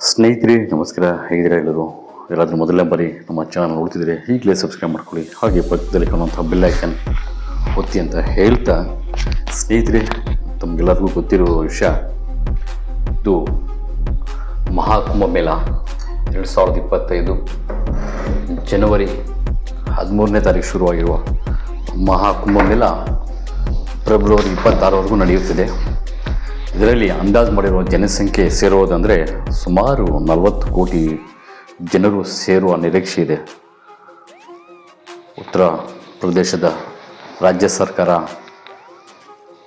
ಸ್ನೇಹಿತರೆ, ನಮಸ್ಕಾರ. ಹೇಗಿದ್ದೀರಾ ಎಲ್ಲರೂ? ಎಲ್ಲಾದರೂ ಮೊದಲನೇ ಬಾರಿ ನಮ್ಮ ಚಾನಲ್ ನೋಡ್ತಿದ್ರೆ ಈಗಲೇ ಸಬ್ಸ್ಕ್ರೈಬ್ ಮಾಡ್ಕೊಳ್ಳಿ. ಹಾಗೆ ಪಕ್ಕದಲ್ಲಿ ಕಾಣುವಂಥ ಬೆಲ್ ಐಕನ್ ಒತ್ತಿ ಅಂತ ಹೇಳ್ತಾ, ಸ್ನೇಹಿತರೆ, ತಮಗೆಲ್ಲರಿಗೂ ಗೊತ್ತಿರೋ ವಿಷಯ, ಇದು ಮಹಾಕುಂಭ ಮೇಳ, ಎರಡು ಸಾವಿರದ ಇಪ್ಪತ್ತೈದು ಜನವರಿ ಹದಿಮೂರನೇ ತಾರೀಕು ಶುರುವಾಗಿರುವ ಮಹಾಕುಂಭ ಮೇಳ, ಫೆಬ್ರವರಿ ಇಪ್ಪತ್ತಾರವರೆಗೂ ನಡೆಯುತ್ತಿದೆ. ಇದರಲ್ಲಿ ಅಂದಾಜು ಮಾಡಿರುವ ಜನಸಂಖ್ಯೆ ಸೇರುವುದಂದರೆ ಸುಮಾರು ನಲವತ್ತು ಕೋಟಿ ಜನರು ಸೇರುವ ನಿರೀಕ್ಷೆ ಇದೆ. ಉತ್ತರ ಪ್ರದೇಶದ ರಾಜ್ಯ ಸರ್ಕಾರ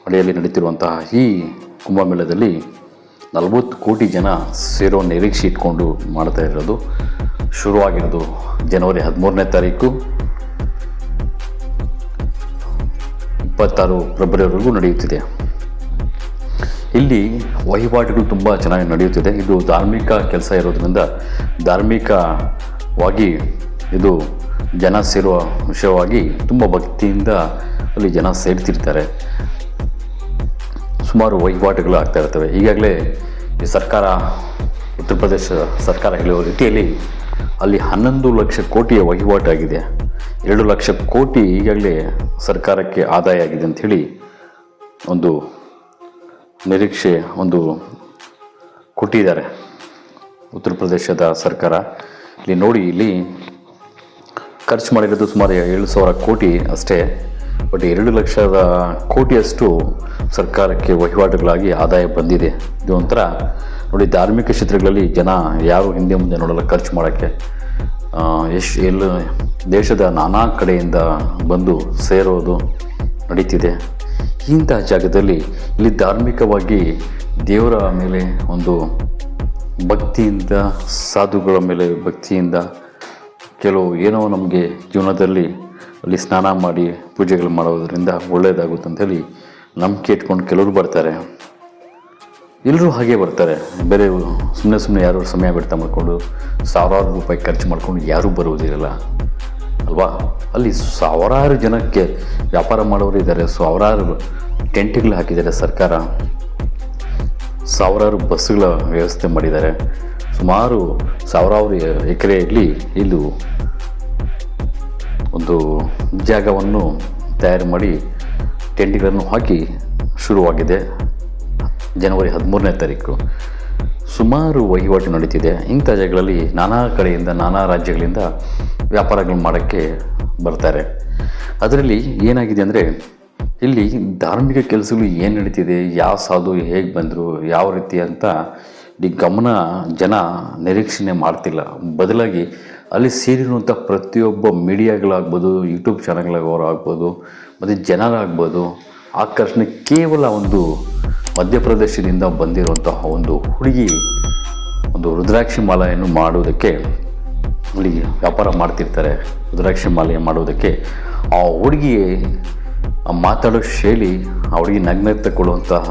ಅಡಿಯಲ್ಲಿ ನಡೀತಿರುವಂತಹ ಈ ಕುಂಭಮೇಳದಲ್ಲಿ ನಲವತ್ತು ಕೋಟಿ ಜನ ಸೇರೋ ನಿರೀಕ್ಷೆ ಇಟ್ಕೊಂಡು ಮಾಡ್ತಾ ಇರೋದು. ಶುರುವಾಗಿರೋದು ಜನವರಿ ಹದಿಮೂರನೇ ತಾರೀಕು. ಇಪ್ಪತ್ತಾರು ಫೆಬ್ರವರಿವರೆಗೂ ನಡೆಯುತ್ತಿದೆ. ಇಲ್ಲಿ ವಹಿವಾಟುಗಳು ತುಂಬ ಚೆನ್ನಾಗಿ ನಡೆಯುತ್ತಿದೆ. ಇದು ಧಾರ್ಮಿಕ ಕೆಲಸ ಇರೋದ್ರಿಂದ ಧಾರ್ಮಿಕವಾಗಿ ಇದು ಜನ ಸೇರುವ ವಿಷಯವಾಗಿ ತುಂಬ ಭಕ್ತಿಯಿಂದ ಅಲ್ಲಿ ಜನ ಸೇರ್ತಿರ್ತಾರೆ. ಸುಮಾರು ವಹಿವಾಟುಗಳು ಆಗ್ತಾ ಇರ್ತವೆ. ಈಗಾಗಲೇ ಈ ಸರ್ಕಾರ, ಉತ್ತರ ಪ್ರದೇಶ ಸರ್ಕಾರ ಹೇಳುವ ರೀತಿಯಲ್ಲಿ ಅಲ್ಲಿ ಹನ್ನೊಂದು ಲಕ್ಷ ಕೋಟಿಯ ವಹಿವಾಟಾಗಿದೆ ಎರಡು ಲಕ್ಷ ಕೋಟಿ ಈಗಾಗಲೇ ಸರ್ಕಾರಕ್ಕೆ ಆದಾಯ ಆಗಿದೆ ಅಂಥೇಳಿ ಒಂದು ನಿರೀಕ್ಷೆ ಒಂದು ಕೊಟ್ಟಿದ್ದಾರೆ ಉತ್ತರ ಪ್ರದೇಶದ ಸರ್ಕಾರ. ಇಲ್ಲಿ ನೋಡಿ, ಇಲ್ಲಿ ಖರ್ಚು ಮಾಡಿರೋದು ಸುಮಾರು ಏಳು ಸಾವಿರ ಕೋಟಿ ಅಷ್ಟೇ. ಬಟ್ ಎರಡು ಲಕ್ಷದ ಕೋಟಿಯಷ್ಟು ಸರ್ಕಾರಕ್ಕೆ ವಹಿವಾಟುಗಳಾಗಿ ಆದಾಯ ಬಂದಿದೆ. ಇದು ಒಂಥರ ನೋಡಿ, ಧಾರ್ಮಿಕ ಕ್ಷೇತ್ರಗಳಲ್ಲಿ ಜನ ಯಾರು ಹಿಂದೆ ಮುಂದೆ ನೋಡಲ್ಲ ಖರ್ಚು ಮಾಡೋಕ್ಕೆ. ಎಷ್ಟು ಎಲ್ಲ ದೇಶದ ನಾನಾ ಕಡೆಯಿಂದ ಬಂದು ಸೇರೋದು ನಡೀತಿದೆ. ಇಂಥ ಜಾಗದಲ್ಲಿ ಇಲ್ಲಿ ಧಾರ್ಮಿಕವಾಗಿ ದೇವರ ಮೇಲೆ ಒಂದು ಭಕ್ತಿಯಿಂದ, ಸಾಧುಗಳ ಮೇಲೆ ಭಕ್ತಿಯಿಂದ ಕೆಲವು ಏನೋ ನಮಗೆ ಜೀವನದಲ್ಲಿ ಅಲ್ಲಿ ಸ್ನಾನ ಮಾಡಿ ಪೂಜೆಗಳು ಮಾಡೋದರಿಂದ ಒಳ್ಳೆಯದಾಗುತ್ತೆ ಅಂತೇಳಿ ನಂಬಿಕೆ ಇಟ್ಕೊಂಡು ಕೆಲವರು ಬರ್ತಾರೆ. ಎಲ್ಲರೂ ಹಾಗೆ ಬರ್ತಾರೆ. ಬೇರೆ ಸುಮ್ಮನೆ ಸುಮ್ಮನೆ ಯಾರು ಸಮಯ ಬಿಡ್ತಾ ಮಾಡಿಕೊಂಡು, ಸಾವಿರಾರು ರೂಪಾಯಿ ಖರ್ಚು ಮಾಡ್ಕೊಂಡು ಯಾರೂ ಬರುವುದಿರಲ್ಲ. ಅಲ್ವಾ? ಅಲ್ಲಿ ಸಾವಿರಾರು ಜನಕ್ಕೆ ವ್ಯಾಪಾರ ಮಾಡೋರು ಇದ್ದಾರೆ, ಸಾವಿರಾರು ಟೆಂಟ್ಗಳು ಹಾಕಿದ್ದಾರೆ ಸರ್ಕಾರ. ಸಾವಿರಾರು ಬಸ್ಸುಗಳ ವ್ಯವಸ್ಥೆ ಮಾಡಿದ್ದಾರೆ. ಸುಮಾರು ಸಾವಿರಾರು ಎಕರೆಯಲ್ಲಿ ಇಲ್ಲಿ ಒಂದು ಜಾಗವನ್ನು ತಯಾರು ಮಾಡಿ ಟೆಂಟ್ಗಳನ್ನು ಹಾಕಿ ಶುರುವಾಗಿದೆ ಜನವರಿ ಹದಿಮೂರನೇ ತಾರೀಕು. ಸುಮಾರು ವಹಿವಾಟು ನಡೀತಿದೆ. ಇಂಥ ಜಾಗಗಳಲ್ಲಿ ನಾನಾ ಕಡೆಯಿಂದ, ನಾನಾ ರಾಜ್ಯಗಳಿಂದ ವ್ಯಾಪಾರಗಳು ಮಾಡೋಕ್ಕೆ ಬರ್ತಾರೆ. ಅದರಲ್ಲಿ ಏನಾಗಿದೆ ಅಂದರೆ, ಇಲ್ಲಿ ಧಾರ್ಮಿಕ ಕೆಲಸಗಳು ಏನು ನಡೀತಿದೆ, ಯಾವ ಸಾಧು ಹೇಗೆ ಬಂದರು, ಯಾವ ರೀತಿ ಅಂತ ಈ ಗಮನ ಜನ ನಿರೀಕ್ಷಣೆ ಮಾಡ್ತಿಲ್ಲ. ಬದಲಾಗಿ ಅಲ್ಲಿ ಸೇರಿರುವಂಥ ಪ್ರತಿಯೊಬ್ಬ ಮೀಡಿಯಾಗಳಾಗ್ಬೋದು, ಯೂಟ್ಯೂಬ್ ಚಾನಲ್ಗಳವರು ಆಗ್ಬೋದು ಮತ್ತು ಜನರಾಗ್ಬೋದು, ಆಕರ್ಷಣೆ ಕೇವಲ ಒಂದು ಮಧ್ಯಪ್ರದೇಶದಿಂದ ಬಂದಿರುವಂತಹ ಒಂದು ಹುಡುಗಿ, ಒಂದು ರುದ್ರಾಕ್ಷಿ ಮಾಲೆಯನ್ನು ಮಾಡುವುದಕ್ಕೆ ಅಲ್ಲಿ ವ್ಯಾಪಾರ ಮಾಡ್ತಿರ್ತಾರೆ, ರುದ್ರಾಕ್ಷಿ ಮಾಲೆ ಮಾಡೋದಕ್ಕೆ, ಆ ಹುಡುಗಿ ಮಾತಾಡೋ ಶೈಲಿ, ಆ ಹುಡುಗಿ ನಗ್ನಕ್ಕೆ ತಗೊಳ್ಳುವಂತಹ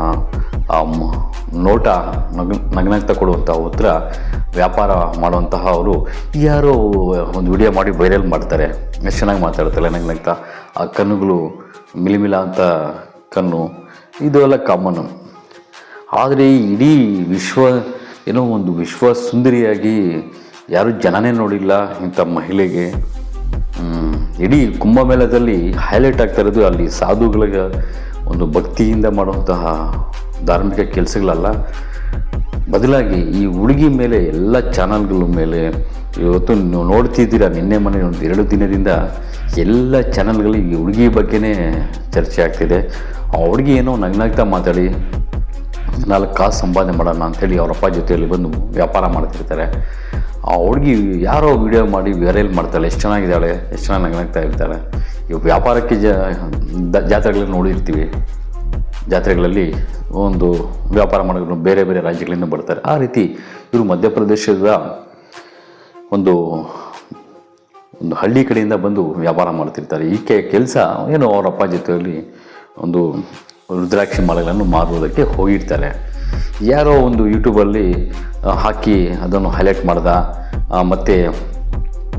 ನೋಟ ನಗ್ ನಗ್ನಕ್ಕೆ ತಗೊಳ್ಳುವಂತಹ ಉತ್ತರ ವ್ಯಾಪಾರ ಮಾಡುವಂತಹ ಅವರು ಯಾರೋ ಒಂದು ವಿಡಿಯೋ ಮಾಡಿ ವೈರಲ್ ಮಾಡ್ತಾರೆ. ಎಷ್ಟು ಚೆನ್ನಾಗಿ ಮಾತಾಡ್ತಾರೆ ನಗ್ನಗ್ತ, ಆ ಕಣ್ಣುಗಳು ಮಿಲಿಮಿಲ ಅಂತ ಕಣ್ಣು ಇದು ಎಲ್ಲ ಕಾಮನ್ನು ಆದರೆ ಇಡೀ ವಿಶ್ವ, ಏನೋ ಒಂದು ವಿಶ್ವ ಸುಂದರಿಯಾಗಿ ಯಾರೂ ಜನನೇ ನೋಡಿಲ್ಲ ಇಂಥ ಮಹಿಳೆಗೆ. ಇಡೀ ಕುಂಭಮೇಳದಲ್ಲಿ ಹೈಲೈಟ್ ಆಗ್ತಾ ಇರೋದು ಅಲ್ಲಿ ಸಾಧುಗಳಿಗೆ ಒಂದು ಭಕ್ತಿಯಿಂದ ಮಾಡುವಂತಹ ಧಾರ್ಮಿಕ ಕೆಲಸಗಳಲ್ಲ. ಬದಲಾಗಿ ಈ ಹುಡುಗಿ ಮೇಲೆ ಎಲ್ಲ ಚಾನಲ್ಗಳ ಮೇಲೆ ಇವತ್ತು ನೀವು ನೋಡ್ತಿದ್ದೀರಾ, ನಿನ್ನೆ ಮನೆ ಒಂದು ಎರಡು ದಿನದಿಂದ ಎಲ್ಲ ಚಾನಲ್ಗಳಿಗೆ ಈ ಹುಡುಗಿ ಬಗ್ಗೆನೇ ಚರ್ಚೆ ಆಗ್ತಿದೆ. ಆ ಹುಡುಗಿ ಏನೋ ನಗ್ನಾಗ್ತಾ ಮಾತಾಡಿ ನಾಲ್ಕು ಕಾಸು ಸಂಪಾದನೆ ಮಾಡೋಣ ಅಂಥೇಳಿ ಅವ್ರ ಅಪ್ಪ ಜೊತೆಯಲ್ಲಿ ಬಂದು ವ್ಯಾಪಾರ ಮಾಡ್ತಿರ್ತಾರೆ. ಆ ಹುಡುಗಿ ಯಾರೋ ವಿಡಿಯೋ ಮಾಡಿ ವೈರಲ್ ಮಾಡ್ತಾಳೆ. ಎಷ್ಟು ಚೆನ್ನಾಗಿದ್ದಾಳೆ, ಎಷ್ಟು ಚೆನ್ನಾಗಿ ನಗ್ನಾಗ್ತಾ ಇರ್ತಾಳೆ. ಇವು ವ್ಯಾಪಾರಕ್ಕೆ ಜ ಜಾತ್ರೆಗಳಲ್ಲಿ ನೋಡಿರ್ತೀವಿ. ಜಾತ್ರೆಗಳಲ್ಲಿ ಒಂದು ವ್ಯಾಪಾರ ಮಾಡೋದನ್ನು ಬೇರೆ ಬೇರೆ ರಾಜ್ಯಗಳಿಂದ ಬರ್ತಾರೆ. ಆ ರೀತಿ ಇವರು ಮಧ್ಯಪ್ರದೇಶದ ಒಂದು ಒಂದು ಹಳ್ಳಿ ಕಡೆಯಿಂದ ಬಂದು ವ್ಯಾಪಾರ ಮಾಡ್ತಿರ್ತಾರೆ. ಈಕೆ ಕೆಲಸ ಏನು ಅವರ ಅಪ್ಪ ಜೊತೆಯಲ್ಲಿ ಒಂದು ರುದ್ರಾಕ್ಷಿ ಮಾಲೆಗಳನ್ನು ಮಾರುವುದಕ್ಕೆ ಹೋಗಿರ್ತಾರೆ ಯಾರೋ ಒಂದು ಯೂಟ್ಯೂಬಲ್ಲಿ ಹಾಕಿ ಅದನ್ನು ಹೈಲೈಟ್ ಮಾಡ್ದ ಮತ್ತು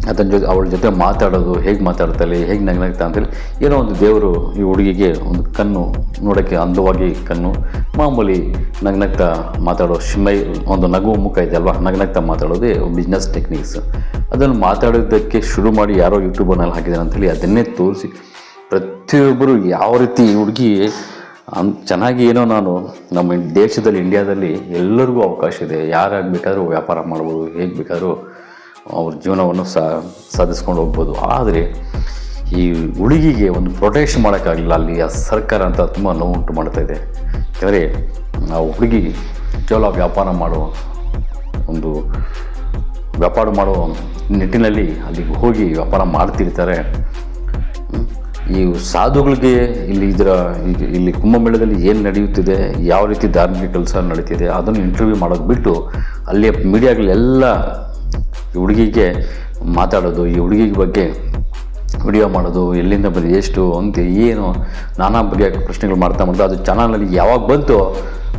ಅದನ್ನ ಜೊತೆ, ಅವಳ ಜೊತೆ ಮಾತಾಡೋದು, ಹೇಗೆ ಮಾತಾಡ್ತಾಳೆ, ಹೇಗೆ ನಗ್ನಗ್ತಾ ಅಂತೇಳಿ, ಏನೋ ಒಂದು ದೇವರು ಈ ಹುಡುಗಿಗೆ ಒಂದು ಕಣ್ಣು, ನೋಡೋಕ್ಕೆ ಅಂದವಾಗಿ ಕಣ್ಣು, ಮಾಮೂಲಿ ನಗ್ನಗ್ತಾ ಮಾತಾಡೋ ಶಿಮೈ, ಒಂದು ನಗು ಮುಖ ಇದೆ ಅಲ್ವಾ, ನಗ್ನಗ್ತಾ ಮಾತಾಡೋದೇ ಬಿಸ್ನೆಸ್ ಟೆಕ್ನಿಕ್ಸ್ ಅದನ್ನು ಮಾತಾಡೋದಕ್ಕೆ ಶುರು ಮಾಡಿ ಯಾರೋ ಯೂಟ್ಯೂಬರ್ನಲ್ಲಿ ಹಾಕಿದ್ದಾರೆ ಅಂಥೇಳಿ ಅದನ್ನೇ ತೋರಿಸಿ, ಪ್ರತಿಯೊಬ್ಬರು ಯಾವ ರೀತಿ ಹುಡುಗಿ ಅನ್ ಚೆನ್ನಾಗಿ ಏನೋ ನಾನು ನಮ್ಮ ದೇಶದಲ್ಲಿ ಇಂಡಿಯಾದಲ್ಲಿ ಎಲ್ಲರಿಗೂ ಅವಕಾಶ ಇದೆ. ಯಾರಾಗಿ ಬೇಕಾದರೂ ವ್ಯಾಪಾರ ಮಾಡ್ಬೋದು, ಹೇಗೆ ಬೇಕಾದರೂ ಅವ್ರ ಜೀವನವನ್ನು ಸಾಧಿಸ್ಕೊಂಡು ಹೋಗ್ಬೋದು. ಆದರೆ ಈ ಹುಡುಗಿಗೆ ಒಂದು ಪ್ರೊಟೆಕ್ಷನ್ ಮಾಡೋಕ್ಕಾಗಲಿಲ್ಲ. ಅಲ್ಲಿ ಆ ಸರ್ಕಾರ ಅಂತ ತುಂಬ ನೋವು ಉಂಟು ಮಾಡ್ತಾ ಇದೆ. ಯಾಕಂದರೆ ಆ ಹುಡುಗಿ ಕೇವಲ ವ್ಯಾಪಾರ ಮಾಡೋ ಒಂದು ವ್ಯಾಪಾರ ಮಾಡೋ ನಿಟ್ಟಿನಲ್ಲಿ ಅಲ್ಲಿಗೆ ಹೋಗಿ ವ್ಯಾಪಾರ ಮಾಡ್ತಿರ್ತಾರೆ. ಈ ಸಾಧುಗಳಿಗೆ ಇಲ್ಲಿ ಇದರ ಇಲ್ಲಿ ಕುಂಭಮೇಳದಲ್ಲಿ ಏನು ನಡೆಯುತ್ತಿದೆ, ಯಾವ ರೀತಿ ಧಾರ್ಮಿಕ ಕೆಲಸ ನಡೀತಿದೆ, ಅದನ್ನು ಇಂಟರ್ವ್ಯೂ ಮಾಡೋದು ಬಿಟ್ಟು ಅಲ್ಲಿಯ ಮೀಡಿಯಾಗಳೆಲ್ಲ ಈ ಹುಡುಗಿಗೆ ಮಾತಾಡೋದು, ಈ ಹುಡುಗಿ ಬಗ್ಗೆ ವಿಡಿಯೋ ಮಾಡೋದು, ಎಲ್ಲಿಂದ ಬಂದು ಎಷ್ಟು, ಅಂತ, ಏನು, ನಾನಾ ಬಗೆಯ ಪ್ರಶ್ನೆಗಳು ಮಾಡ್ತಾ ಮಾಡ್ತಾ ಅದು ಚಾನಲಲ್ಲಿ ಯಾವಾಗ ಬಂತು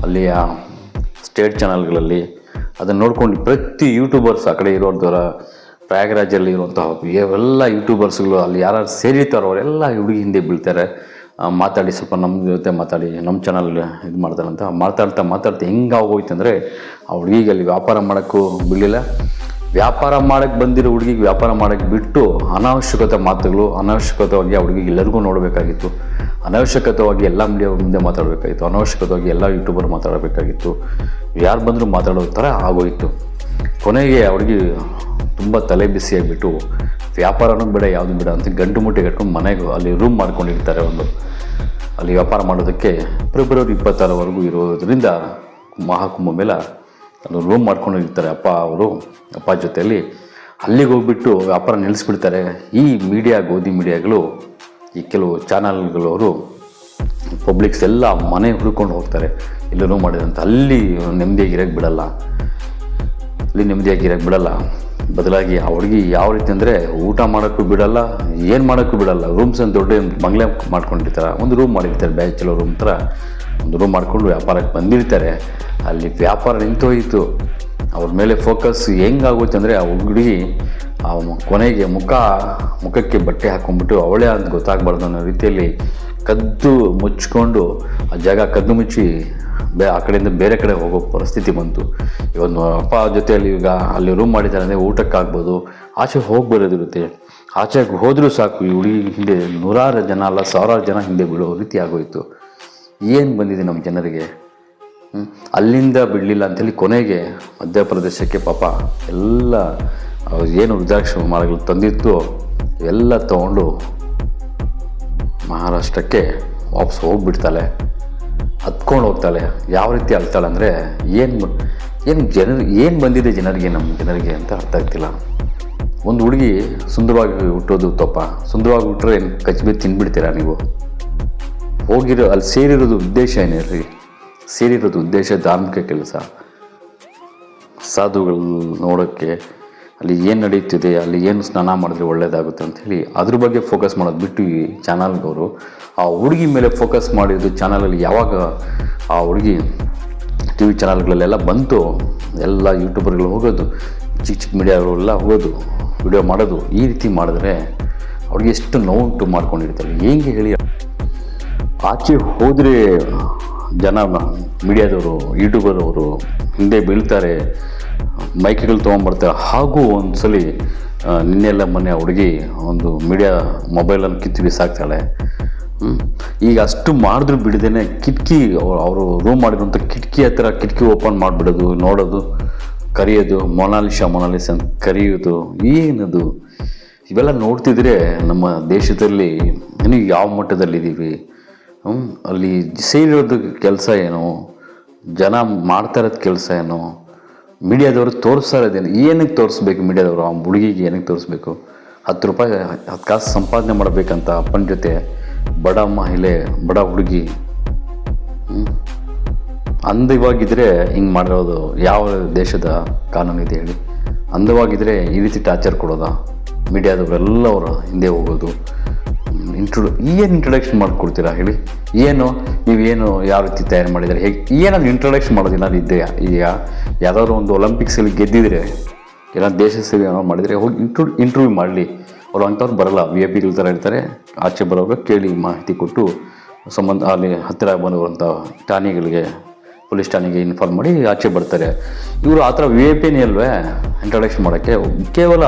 ಅಲ್ಲಿಯ ಸ್ಟೇಟ್ ಚಾನಲ್ಗಳಲ್ಲಿ ಅದನ್ನು ನೋಡ್ಕೊಂಡು ಪ್ರತಿ ಯೂಟ್ಯೂಬರ್ಸ್ ಆ ಕಡೆ ಇರೋದ್ರ ಪ್ರಯಾಗರಾಜಲ್ಲಿ ಇರುವಂತಹ ಎಲ್ಲ ಯೂಟ್ಯೂಬರ್ಸ್ಗಳು ಅಲ್ಲಿ ಯಾರು ಸೇರಿರ್ತಾರೋ ಅವರೆಲ್ಲ ಹುಡುಗಿ ಹಿಂದೆ ಬೀಳ್ತಾರೆ. ಮಾತಾಡಿ ಸ್ವಲ್ಪ ನಮ್ಮ ಜೊತೆ ಮಾತಾಡಿ ನಮ್ಮ ಚಾನಲ್ ಇದು ಮಾಡ್ತಾರಂತ ಮಾತಾಡ್ತಾ ಮಾತಾಡ್ತಾ ಹೆಂಗೆ ಆಗೋಯ್ತು ಅಂದರೆ ಆ ಹುಡುಗಿಗೆ ಅಲ್ಲಿ ವ್ಯಾಪಾರ ಮಾಡೋಕ್ಕೂ ಬಿಡಲಿಲ್ಲ. ವ್ಯಾಪಾರ ಮಾಡೋಕ್ಕೆ ಬಂದಿರೋ ಹುಡುಗಿಗೆ ವ್ಯಾಪಾರ ಮಾಡೋಕ್ಕೆ ಬಿಟ್ಟು ಅನಾವಶ್ಯಕತೆ ಮಾತುಗಳು, ಅನಾವಶ್ಯಕತವಾಗಿ ಆ ಹುಡುಗಿಗೆ ಎಲ್ಲರಿಗೂ ನೋಡಬೇಕಾಗಿತ್ತು. ಅನಾವಶ್ಯಕತವಾಗಿ ಎಲ್ಲ ಮೀಡಿಯಾ ಮುಂದೆ ಮಾತಾಡಬೇಕಾಗಿತ್ತು. ಅನಾವಶ್ಯಕತವಾಗಿ ಎಲ್ಲ ಯೂಟ್ಯೂಬರ್ ಮಾತಾಡಬೇಕಾಗಿತ್ತು. ಯಾರು ಬಂದರೂ ಮಾತಾಡೋ ಥರ ಆಗೋಯಿತು. ಕೊನೆಗೆ ಅವ್ರಿಗೆ ತುಂಬ ತಲೆ ಬಿಸಿಯಾಗಿಬಿಟ್ಟು ವ್ಯಾಪಾರನೂ ಬೇಡ, ಯಾವುದು ಬೇಡ ಅಂತ ಗಂಟು ಮುಟ್ಟೆ ಕಟ್ಕೊಂಡು ಮನೆಗೆ ಅಲ್ಲಿ ರೂಮ್ ಮಾಡ್ಕೊಂಡಿರ್ತಾರೆ ಒಂದು. ಅಲ್ಲಿ ವ್ಯಾಪಾರ ಮಾಡೋದಕ್ಕೆ ಫೆಬ್ರವರಿ ಇಪ್ಪತ್ತಾರವರೆಗೂ ಇರೋದ್ರಿಂದ ಮಹಾಕುಂಭ ಮೇಲೆ ಅದು ರೂಮ್ ಮಾಡ್ಕೊಂಡಿರ್ತಾರೆ ಅಪ್ಪ ಅವರು, ಅಪ್ಪ ಜೊತೆಯಲ್ಲಿ. ಅಲ್ಲಿಗೆ ಹೋಗ್ಬಿಟ್ಟು ವ್ಯಾಪಾರ ನಿಲ್ಲಿಸ್ಬಿಡ್ತಾರೆ. ಈ ಮೀಡಿಯಾ ಗೋಧಿ ಮೀಡಿಯಾಗಳು ಈ ಕೆಲವು ಚಾನಲ್ಗಳವರು ಪಬ್ಲಿಕ್ಸ್ ಎಲ್ಲ ಮನೆ ಹುಡ್ಕೊಂಡು ಹೋಗ್ತಾರೆ. ಎಲ್ಲರೂ ಮಾಡಿದಂತ ಅಲ್ಲಿ ನೆಮ್ಮದಿಯಾಗಿರೋಕ್ಕೆ ಬಿಡಲ್ಲ. ಅಲ್ಲಿ ನೆಮ್ಮದಿಯಾಗಿರೋಕ್ಕೆ ಬಿಡಲ್ಲ. ಬದಲಾಗಿ ಆ ಹುಡುಗಿ ಯಾವ ರೀತಿ ಅಂದರೆ ಊಟ ಮಾಡೋಕ್ಕೂ ಬಿಡಲ್ಲ, ಏನು ಮಾಡೋಕ್ಕೂ ಬಿಡಲ್ಲ ರೂಮ್ಸ್ ಅಂತ ದೊಡ್ಡ ಬಂಗ್ಲೆ ಮಾಡ್ಕೊಂಡಿರ್ತಾರೆ, ಒಂದು ರೂಮ್ ಮಾಡಿರ್ತಾರೆ, ಬ್ಯಾಚುಲರ್ ರೂಮ್ ಥರ ಒಂದು ರೂಮ್ ಮಾಡಿಕೊಂಡು ವ್ಯಾಪಾರಕ್ಕೆ ಬಂದಿರ್ತಾರೆ. ಅಲ್ಲಿ ವ್ಯಾಪಾರ ನಿಂತೋಯಿತು ಅವ್ರ ಮೇಲೆ ಫೋಕಸ್ ಹೆಂಗಾಗುತ್ತೆ ಅಂದರೆ ಆ ಹುಡುಗಿ ಆ ಕೊನೆಗೆ ಮುಖ, ಮುಖಕ್ಕೆ ಬಟ್ಟೆ ಹಾಕ್ಕೊಂಡ್ಬಿಟ್ಟು ಅವಳೇ ಅಂತ ಗೊತ್ತಾಗಬಾರ್ದು ಅನ್ನೋ ರೀತಿಯಲ್ಲಿ ಕದ್ದು ಮುಚ್ಕೊಂಡು, ಆ ಜಾಗ ಕದ್ದು ಮುಚ್ಚಿ ಬೇ ಆ ಕಡೆಯಿಂದ ಬೇರೆ ಕಡೆ ಹೋಗೋ ಪರಿಸ್ಥಿತಿ ಬಂತು. ಇವನು ಅಪ್ಪ ಜೊತೆಯಲ್ಲಿ ಈಗ ಅಲ್ಲಿ ರೂಮ್ ಮಾಡಿದ್ದಾರೆ ಅಂದರೆ ಊಟಕ್ಕಾಗ್ಬೋದು. ಆಚೆ ಹೋಗಿ ಬರೋದಿರುತ್ತೆ ಆಚೆಗೆ ಹೋದರೂ ಸಾಕು, ಈ ಹುಡುಗಿ ಹಿಂದೆ ನೂರಾರು ಜನ ಅಲ್ಲ, ಸಾವಿರಾರು ಜನ ಹಿಂದೆ ಬೀಳೋ ರೀತಿ ಆಗೋಯಿತು. ಏನು ಬಂದಿದೆ ನಮ್ಮ ಜನರಿಗೆ? ಅಲ್ಲಿಂದ ಬಿಡಲಿಲ್ಲ ಅಂಥೇಳಿ ಕೊನೆಗೆ ಮಧ್ಯಪ್ರದೇಶಕ್ಕೆ ಪಾಪ ಎಲ್ಲ ಏನು ರುದ್ರಾಕ್ಷ ಮಾರ್ಗಗಳು ತಂದಿತ್ತು ಎಲ್ಲ ತಗೊಂಡು ಮಹಾರಾಷ್ಟ್ರಕ್ಕೆ ವಾಪಸ್ ಹೋಗ್ಬಿಡ್ತಾಳೆ. ಹತ್ಕೊಂಡು ಹೋಗ್ತಾಳೆ. ಯಾವ ರೀತಿ ಅಳ್ತಾಳೆ ಅಂದರೆ ಏನು ಏನು ಜನರು, ಏನು ಬಂದಿದೆ ಜನರಿಗೆ ನಮ್ಮ ಜನರಿಗೆ ಅಂತ ಅರ್ಥ ಆಗ್ತಿಲ್ಲ. ಒಂದು ಹುಡುಗಿ ಸುಂದರವಾಗಿ ಹುಟ್ಟೋದು ತಪ್ಪ. ಸುಂದರವಾಗಿ ಹುಟ್ಟರೆ ಏನು ಕಚ್ಬಿ ತಿನ್ಬಿಡ್ತೀರಾ ನೀವು? ಹೋಗಿರೋ, ಅಲ್ಲಿ ಸೇರಿರೋದು ಉದ್ದೇಶ ಏನಿರ್ರಿ ಸೇರಿರೋದು ಉದ್ದೇಶ ಧಾರ್ಮಿಕ ಕೆಲಸ. ಸಾಧುಗಳು ನೋಡೋಕ್ಕೆ ಅಲ್ಲಿ ಏನು ನಡೆಯುತ್ತಿದೆ ಅಲ್ಲಿ ಏನು ಸ್ನಾನ ಮಾಡಿದ್ರೆ ಒಳ್ಳೇದಾಗುತ್ತೆ ಅಂಥೇಳಿ ಅದ್ರ ಬಗ್ಗೆ ಫೋಕಸ್ ಮಾಡೋದು ಬಿಟ್ಟು ಈ ಚಾನಲ್ಗವರು ಆ ಹುಡುಗಿ ಮೇಲೆ ಫೋಕಸ್ ಮಾಡಿದ್ದು ಚಾನಲಲ್ಲಿ ಯಾವಾಗ ಆ ಹುಡುಗಿ ಟಿ ವಿ ಚಾನಲ್ಗಳಲ್ಲೆಲ್ಲ ಬಂತು, ಎಲ್ಲ ಯೂಟ್ಯೂಬರ್ಗಳು ಹೋಗೋದು, ಚಿಕ್ಕ ಚಿಕ್ಕ ಮೀಡಿಯಾಗಳೆಲ್ಲ ಹೋಗೋದು ವಿಡಿಯೋ ಮಾಡೋದು, ಈ ರೀತಿ ಮಾಡಿದ್ರೆ ಅವ್ರಿಗೆ ಎಷ್ಟು ನೋವುಂಟು ಮಾಡ್ಕೊಂಡಿರ್ತಾರೆ ಹೆಂಗೆ ಹೇಳಿ. ಆಚೆ ಹೋದರೆ ಜನ ಮೀಡಿಯಾದವರು ಯೂಟ್ಯೂಬರ್ ಅವರು ಹಿಂದೆ ಬೀಳ್ತಾರೆ ಮೈಕ್ಗಳು ತೊಗೊಂಬರ್ತಾರೆ ಹಾಗೂ ಒಂದ್ಸಲಿ ಸಲ ನಿನ್ನೆಲ್ಲ ಮೊನ್ನೆ ಹುಡುಗಿ ಒಂದು ಮೀಡಿಯಾ ಮೊಬೈಲನ್ನು ಕಿತ್ತು ಬಿಸಾಕ್ತಾಳೆ. ಈಗ ಅಷ್ಟು ಮಾಡಿದ್ರು ಬಿಡದೇನೆ ಕಿಟಕಿ ಅವರು ರೂಮ್ ಮಾಡಿರುವಂಥ ಕಿಟಕಿ ಹತ್ರ ಕಿಟಕಿ ಓಪನ್ ಮಾಡಿಬಿಡೋದು, ನೋಡೋದು, ಕರೆಯೋದು, ಮೊನಾಲಿಸ ಮೊನಾಲಿಸ ಅಂತ ಕರೆಯೋದು, ಏನದು? ಇವೆಲ್ಲ ನೋಡ್ತಿದ್ರೆ ನಮ್ಮ ದೇಶದಲ್ಲಿ ಏನು ಯಾವ ಮಟ್ಟದಲ್ಲಿದ್ದೀವಿ ಅಲ್ಲಿ ಸೇರಿರೋದು ಕೆಲಸ ಏನು? ಜನ ಮಾಡ್ತಾ ಇರೋದು ಕೆಲಸ ಏನು? ಮೀಡಿಯಾದವರು ತೋರಿಸ್ತಾ ಇರೋದೇನು ಏನಕ್ಕೆ ತೋರಿಸ್ಬೇಕು ಮೀಡಿಯಾದವರು? ಆ ಹುಡುಗಿಗೆ ಏನಕ್ಕೆ ತೋರಿಸ್ಬೇಕು? ಹತ್ತು ರೂಪಾಯಿ, ಹತ್ತು ಕಾಸು ಸಂಪಾದನೆ ಮಾಡಬೇಕಂತ ಅಪ್ಪನ ಜೊತೆ ಬಡ ಮಹಿಳೆ, ಬಡ ಹುಡುಗಿ. ಅಂದವಾಗಿದ್ದರೆ ಹಿಂಗೆ ಮಾಡಿರೋದು ಯಾವ ದೇಶದ ಕಾನೂನು ಇದೆ ಹೇಳಿ? ಅಂದವಾಗಿದ್ದರೆ ಈ ರೀತಿ ಟಾರ್ಚರ್ ಕೊಡೋದಾ? ಮೀಡಿಯಾದವರೆಲ್ಲವರು ಹಿಂದೆ ಹೋಗೋದು. ಇಂಟ್ರೊಡು ಏನು ಇಂಟ್ರೊಡಕ್ಷನ್ ಮಾಡಿಕೊಡ್ತೀರಾ ಹೇಳಿ? ಏನು, ನೀವೇನು ಯಾವ ರೀತಿ ತಯಾರು ಮಾಡಿದ್ದಾರೆ? ಹೇಗೆ ಏನಾದ್ರು ಇಂಟ್ರೊಡಕ್ಷನ್ ಮಾಡೋದು ಏನಾದ್ರು ಇದೆಯಾ? ಈಗ ಯಾವುದಾದ್ರು ಒಂದು ಒಲಿಂಪಿಕ್ಸಲ್ಲಿ ಗೆದ್ದಿದ್ರೆ, ಇಲ್ಲ ದೇಶ ಸೇವೆ ಏನೋ ಮಾಡಿದರೆ, ಹೋಗಿ ಇಂಟ್ರೂ ಇಂಟರ್ವ್ಯೂ ಮಾಡಲಿ. ಅವರು ಅಂಥವ್ರು ಬರಲ್ಲ. ವಿ ಐ ಪಿಗಳ ಥರ ಇರ್ತಾರೆ. ಆಚೆ ಬರೋವಾಗ ಕೇಳಿ ಮಾಹಿತಿ ಕೊಟ್ಟು, ಸಂಬಂಧ, ಅಲ್ಲಿ ಹತ್ತಿರ ಬಂದಿರುವಂಥ ಠಾಣೆಗಳಿಗೆ, ಪೊಲೀಸ್ ಠಾಣೆಗೆ ಇನ್ಫಾರ್ಮ್ ಮಾಡಿ ಆಚೆ ಬರ್ತಾರೆ. ಇವರು ಆ ಥರ ವಿ ಐ ಪಿನೇ ಅಲ್ವೇ ಇಂಟ್ರಡಕ್ಷನ್ ಮಾಡೋಕ್ಕೆ? ಕೇವಲ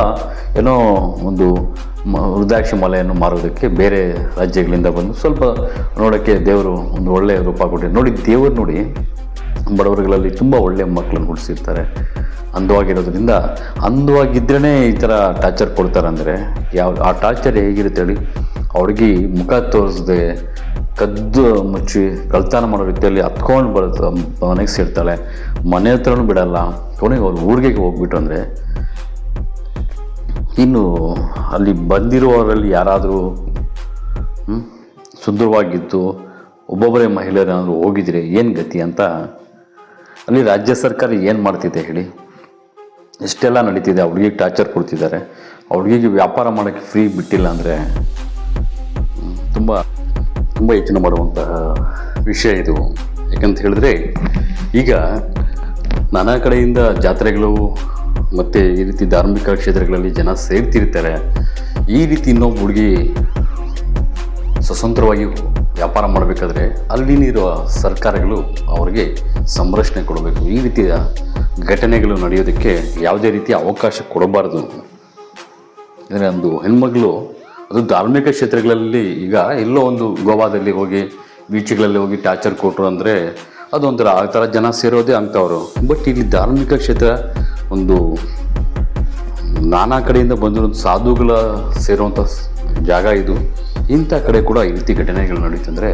ಏನೋ ಒಂದು ರುದ್ರಾಕ್ಷಿ ಮಾಲೆಯನ್ನು ಮಾರೋದಕ್ಕೆ ಬೇರೆ ರಾಜ್ಯಗಳಿಂದ ಬಂದು ಸ್ವಲ್ಪ ನೋಡೋಕ್ಕೆ ದೇವರು ಒಂದು ಒಳ್ಳೆಯ ರೂಪ ಕೊಟ್ಟಿದೆ ನೋಡಿ, ದೇವರು ನೋಡಿ, ಬಡವರುಗಳಲ್ಲಿ ತುಂಬ ಒಳ್ಳೆಯ ಮಕ್ಕಳನ್ನು ಹುಟ್ಟಿಸಿರ್ತಾರೆ ಅಂದವಾಗಿರೋದ್ರಿಂದ ಅಂದವಾಗಿದ್ರೇ ಈ ಥರ ಟಾರ್ಚರ್ ಕೊಡ್ತಾರೆ ಅಂದರೆ, ಯಾವ, ಆ ಟಾರ್ಚರ್ ಹೇಗಿರುತ್ತೆ ಹೇಳಿ, ಅವ್ರಿಗೆ ಮುಖ ತೋರಿಸದೆ, ಕದ್ದು ಮುಚ್ಚಿ, ಕಳ್ತಾನ ಮಾಡೋ ರೀತಿಯಲ್ಲಿ ಹತ್ಕೊಂಡು ಬರುತ್ತೆ, ಮನೆಗೆ ಸೇರ್ತಾಳೆ. ಮನೆ ಹತ್ರನೂ ಬಿಡೋಲ್ಲ. ಕೊನೆಗೆ ಅವ್ರು ಊರಿಗೆ ಹೋಗ್ಬಿಟ್ಟು ಅಂದರೆ ಇನ್ನು ಅಲ್ಲಿ ಬಂದಿರುವವರಲ್ಲಿ ಯಾರಾದರೂ ಸುಂದರವಾಗಿದ್ದು ಒಬ್ಬೊಬ್ಬರೇ ಮಹಿಳೆಯರೇನಾದರೂ ಹೋಗಿದ್ರೆ ಏನು ಗತಿ ಅಂತ ಅಲ್ಲಿ ರಾಜ್ಯ ಸರ್ಕಾರ ಏನು ಮಾಡ್ತಿದೆ ಹೇಳಿ? ಇಷ್ಟೆಲ್ಲ ನಡೀತಿದೆ? ಅವ್ರಿಗೆ ಟಾರ್ಚರ್ ಕೊಡ್ತಿದ್ದಾರೆ. ಅವ್ರಿಗೆ ವ್ಯಾಪಾರ ಮಾಡೋಕ್ಕೆ ಫ್ರೀ ಬಿಟ್ಟಿಲ್ಲ ಅಂದರೆ ತುಂಬ ತುಂಬ ಯೋಚನೆ ಮಾಡುವಂತಹ ವಿಷಯ ಇದು. ಯಾಕಂತ ಹೇಳಿದ್ರೆ ಈಗ ನಾನಾ ಕಡೆಯಿಂದ ಜಾತ್ರೆಗಳು ಮತ್ತು ಈ ರೀತಿ ಧಾರ್ಮಿಕ ಕ್ಷೇತ್ರಗಳಲ್ಲಿ ಜನ ಸೇರ್ತಿರ್ತಾರೆ. ಈ ರೀತಿ ಇನ್ನೊಬ್ಬ ಹುಡುಗಿ ಸ್ವತಂತ್ರವಾಗಿ ವ್ಯಾಪಾರ ಮಾಡಬೇಕಾದ್ರೆ ಅಲ್ಲಿನಿರುವ ಸರ್ಕಾರಗಳು ಅವರಿಗೆ ಸಂರಕ್ಷಣೆ ಕೊಡಬೇಕು. ಈ ರೀತಿಯ ಘಟನೆಗಳು ನಡೆಯೋದಕ್ಕೆ ಯಾವುದೇ ರೀತಿಯ ಅವಕಾಶ ಕೊಡಬಾರ್ದು. ಅಂದರೆ ಒಂದು ಹೆಣ್ಮಗಳು, ಅದು ಧಾರ್ಮಿಕ ಕ್ಷೇತ್ರಗಳಲ್ಲಿ ಈಗ ಎಲ್ಲೋ ಒಂದು ಗೋವಾದಲ್ಲಿ ಹೋಗಿ, ಬೀಚ್ಗಳಲ್ಲಿ ಹೋಗಿ ಟಾರ್ಚರ್ ಕೊಟ್ಟರು ಅಂದರೆ ಅದೊಂಥರ ಆ ಥರ ಜನ ಸೇರೋದೇ ಅಂಥವ್ರು. ಬಟ್ ಇಲ್ಲಿ ಧಾರ್ಮಿಕ ಕ್ಷೇತ್ರ ಒಂದು ನಾನಾ ಕಡೆಯಿಂದ ಬಂದಿರೋ ಸಾಧುಗಳ ಸೇರುವಂಥ ಜಾಗ ಇದು. ಇಂಥ ಕಡೆ ಕೂಡ ರೀತಿ ಘಟನೆಗಳು ನಡೀತಂದರೆ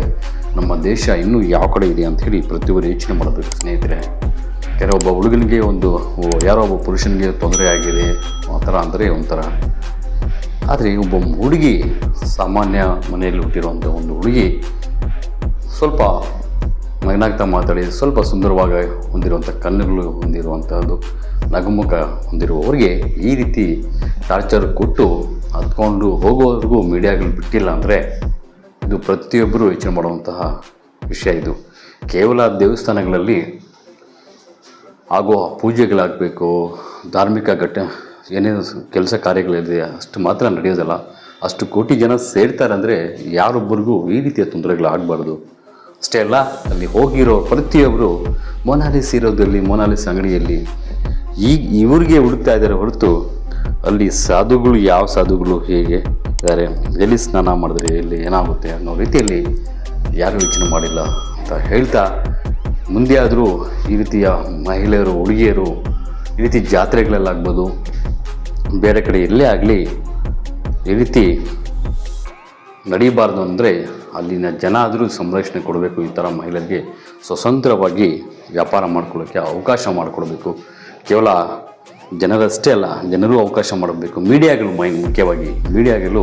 ನಮ್ಮ ದೇಶ ಇನ್ನೂ ಯಾವ ಕಡೆ ಇದೆ ಅಂತ ಹೇಳಿ ಪ್ರತಿಯೊಬ್ಬರು ಯೋಚನೆ ಮಾಡಬೇಕು ಸ್ನೇಹಿತರೆ. ಒಬ್ಬ ಹುಡುಗನಿಗೆ ಒಂದು ಯಾರೋ ಒಬ್ಬ ಪುರುಷನಿಗೆ ತೊಂದರೆ ಆಗಿದೆ, ಆ ಥರ ಅಂದರೆ ಒಂಥರ. ಆದರೆ ಒಬ್ಬ ಹುಡುಗಿ ಸಾಮಾನ್ಯ ಮನೆಯಲ್ಲಿ ಹುಟ್ಟಿರುವಂಥ ಒಂದು ಹುಡುಗಿ ಸ್ವಲ್ಪ ನಗ್ನಾಗ್ತಾ ಮಾತಾಡಿ, ಸ್ವಲ್ಪ ಸುಂದರವಾಗಿ ಹೊಂದಿರುವಂಥ ಕಣ್ಣುಗಳು ಹೊಂದಿರುವಂಥದ್ದು. ನಗುಮುಖ ಹೊಂದಿರುವವರಿಗೆ ಈ ರೀತಿ ಟಾರ್ಚರ್ ಕೊಟ್ಟು ಹತ್ಕೊಂಡು ಹೋಗೋವರೆಗೂ ಮೀಡಿಯಾಗಳು ಬಿಟ್ಟಿಲ್ಲ ಅಂದರೆ ಇದು ಪ್ರತಿಯೊಬ್ಬರೂ ಯೋಚನೆ ಮಾಡುವಂತಹ ವಿಷಯ ಇದು. ಕೇವಲ ದೇವಸ್ಥಾನಗಳಲ್ಲಿ ಆಗುವ ಪೂಜೆಗಳಾಗಬೇಕು, ಧಾರ್ಮಿಕ ಘಟ ಏನೇನು ಕೆಲಸ ಕಾರ್ಯಗಳಿದೆ, ಅಷ್ಟು ಮಾತ್ರ ನಡೆಯೋದಲ್ಲ, ಅಷ್ಟು ಕೋಟಿ ಜನ ಸೇರ್ತಾರೆ ಅಂದರೆ ಯಾರೊಬ್ಬರಿಗೂ ಈ ರೀತಿಯ ತೊಂದರೆಗಳಾಗಬಾರ್ದು. ಅಷ್ಟೇ ಅಲ್ಲ, ಅಲ್ಲಿ ಹೋಗಿರೋ ಪ್ರತಿಯೊಬ್ಬರು ಮೊನಾಲಿಸ್ ಇರೋದಲ್ಲಿ ಮೊನಾಲಿಸ್ ಅಂಗಡಿಯಲ್ಲಿ ಈಗ ಇವ್ರಿಗೆ ಹುಡುಕ್ತಾ ಇದ್ದಾರೆ ಹೊರತು ಅಲ್ಲಿ ಸಾಧುಗಳು ಯಾವ ಸಾಧುಗಳು ಹೇಗೆ ಇದ್ದಾರೆ? ಎಲ್ಲಿ ಸ್ನಾನ ಮಾಡಿದ್ರೆ ಎಲ್ಲಿ ಏನಾಗುತ್ತೆ ಅನ್ನೋ ರೀತಿಯಲ್ಲಿ ಯಾರು ಯೋಚನೆ ಮಾಡಿಲ್ಲ ಅಂತ ಹೇಳ್ತಾ ಮುಂದೆ ಆದರೂ ಈ ರೀತಿಯ ಮಹಿಳೆಯರು, ಹುಡುಗಿಯರು ಈ ರೀತಿ ಜಾತ್ರೆಗಳಲ್ಲಾಗ್ಬೋದು, ಬೇರೆ ಕಡೆ ಎಲ್ಲೇ ಆಗಲಿ ಈ ರೀತಿ ನಡೀಬಾರ್ದು ಅಂದರೆ ಅಲ್ಲಿನ ಜನ ಆದರೂ ಸಂರಕ್ಷಣೆ ಕೊಡಬೇಕು ಈ ಥರ ಮಹಿಳೆಯರಿಗೆ ಸ್ವತಂತ್ರವಾಗಿ ವ್ಯಾಪಾರ ಮಾಡ್ಕೊಳ್ಳೋಕ್ಕೆ ಅವಕಾಶ ಮಾಡಿಕೊಡ್ಬೇಕು. ಕೇವಲ ಜನರಷ್ಟೇ ಅಲ್ಲ, ಜನರು ಅವಕಾಶ ಮಾಡಬೇಕು. ಮೀಡಿಯಾಗಳು ಮೈ, ಮುಖ್ಯವಾಗಿ ಮೀಡಿಯಾಗಳು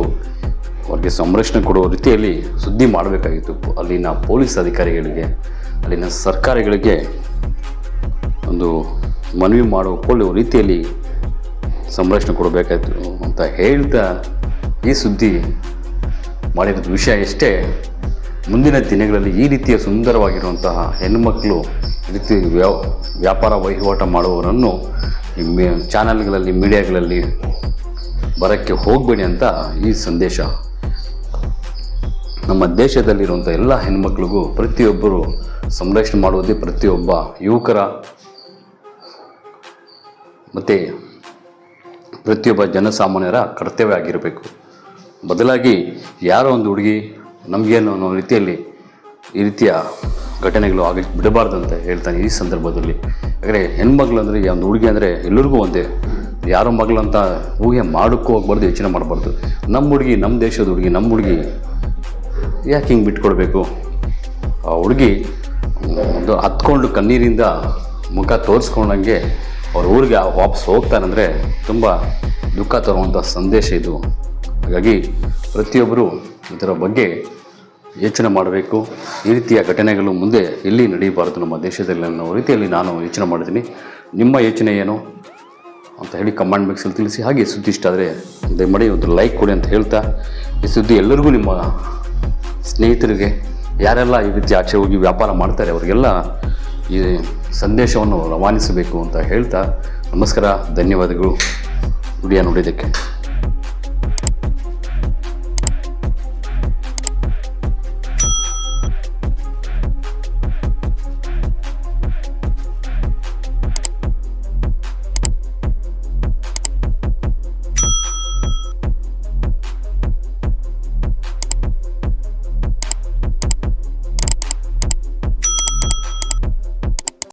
ಅವ್ರಿಗೆ ಸಂರಕ್ಷಣೆ ಕೊಡುವ ರೀತಿಯಲ್ಲಿ ಸುದ್ದಿ ಮಾಡಬೇಕಾಗಿತ್ತು. ಅಲ್ಲಿನ ಪೊಲೀಸ್ ಅಧಿಕಾರಿಗಳಿಗೆ, ಅಲ್ಲಿನ ಸರ್ಕಾರಗಳಿಗೆ ಒಂದು ಮನವಿ ಮಾಡಿಕೊಳ್ಳುವ ರೀತಿಯಲ್ಲಿ ಸಂರಕ್ಷಣೆ ಕೊಡಬೇಕಾಯ್ತು ಅಂತ ಹೇಳ್ತಾ ಈ ಸುದ್ದಿ ಮಾಡಿರೋದು ವಿಷಯ ಎಷ್ಟೇ, ಮುಂದಿನ ದಿನಗಳಲ್ಲಿ ಈ ರೀತಿಯ ಸುಂದರವಾಗಿರುವಂತಹ ಹೆಣ್ಣುಮಕ್ಕಳು ರೀತಿ ವ್ಯವ ವ್ಯಾಪಾರ ವಹಿವಾಟ ಮಾಡುವವರನ್ನು ಮೇ ಚಾನಲ್ಗಳಲ್ಲಿ, ಮೀಡಿಯಾಗಳಲ್ಲಿ ಬರೋಕ್ಕೆ ಹೋಗಬೇಡಿ ಅಂತ ಈ ಸಂದೇಶ. ನಮ್ಮ ದೇಶದಲ್ಲಿರುವಂಥ ಎಲ್ಲ ಹೆಣ್ಮಕ್ಳಿಗೂ ಪ್ರತಿಯೊಬ್ಬರು ಸಂರಕ್ಷಣೆ ಮಾಡುವುದೇ ಪ್ರತಿಯೊಬ್ಬ ಯುವಕರ ಮತ್ತು ಪ್ರತಿಯೊಬ್ಬ ಜನಸಾಮಾನ್ಯರ ಕರ್ತವ್ಯ ಆಗಿರಬೇಕು. ಬದಲಾಗಿ ಯಾರೋ ಒಂದು ಹುಡುಗಿ ನಮಗೇನು ಅನ್ನೋ ರೀತಿಯಲ್ಲಿ ಈ ರೀತಿಯ ಘಟನೆಗಳು ಆಗಿ ಬಿಡಬಾರ್ದು ಅಂತ ಹೇಳ್ತಾನೆ ಈ ಸಂದರ್ಭದಲ್ಲಿ. ಯಾಕಂದರೆ ಹೆಣ್ಮಗ್ಳು ಅಂದರೆ ಒಂದು ಹುಡುಗಿ ಅಂದರೆ ಎಲ್ಲರಿಗೂ ಒಂದೇ. ಯಾರೋ ಮಗಳು ಅಂತ ಊಹೆ ಮಾಡೋಕ್ಕೂ ಹೋಗ್ಬಾರ್ದು, ಯೋಚನೆ ಮಾಡಬಾರ್ದು. ನಮ್ಮ ಹುಡುಗಿ ನಮ್ಮ ದೇಶದ ಹುಡುಗಿ ನಮ್ಮ ಹುಡುಗಿ ಯಾಕೆ ಹಿಂಗೆ ಬಿಟ್ಕೊಡ್ಬೇಕು? ಆ ಹುಡುಗಿ ಒಂದು ಹತ್ಕೊಂಡು ಕಣ್ಣೀರಿಂದ ಮುಖ ತೋರಿಸ್ಕೊಂಡಂಗೆ ಅವ್ರ ಊರಿಗೆ ವಾಪಸ್ ಹೋಗ್ತಾರಂದರೆ ತುಂಬ ದುಃಖ ತರುವಂಥ ಸಂದೇಶ ಇದು. ಹಾಗಾಗಿ ಪ್ರತಿಯೊಬ್ಬರು ಇದರ ಬಗ್ಗೆ ಯೋಚನೆ ಮಾಡಬೇಕು. ಈ ರೀತಿಯ ಘಟನೆಗಳು ಮುಂದೆ ಎಲ್ಲಿ ನಡೆಯಬಾರದು ನಮ್ಮ ದೇಶದಲ್ಲಿ ಅನ್ನೋ ರೀತಿಯಲ್ಲಿ ನಾನು ಯೋಚನೆ ಮಾಡಿದ್ದೀನಿ. ನಿಮ್ಮ ಯೋಚನೆ ಏನು? ಅಂತ ಹೇಳಿ ಕಮೆಂಟ್ ಬಾಕ್ಸಲ್ಲಿ ತಿಳಿಸಿ. ಹಾಗೆ ಸುದ್ದಿ ಇಷ್ಟ ಆದರೆ ದಯಮಾಡಿ ಒಂದು ಲೈಕ್ ಕೊಡಿ ಅಂತ ಹೇಳ್ತಾ, ಈ ಸುದ್ದಿ ಎಲ್ಲರಿಗೂ ನಿಮ್ಮ ಸ್ನೇಹಿತರಿಗೆ, ಯಾರೆಲ್ಲ ಈ ರೀತಿ ಆಚೆ ಹೋಗಿ ವ್ಯಾಪಾರ ಮಾಡ್ತಾರೆ, ಅವರಿಗೆಲ್ಲ ಈ ಸಂದೇಶವನ್ನು ರವಾನಿಸಬೇಕು ಅಂತ ಹೇಳ್ತಾ, ನಮಸ್ಕಾರ, ಧನ್ಯವಾದಗಳು. ನುಡಿಯ ನುಡಿದಕ್ಕೆ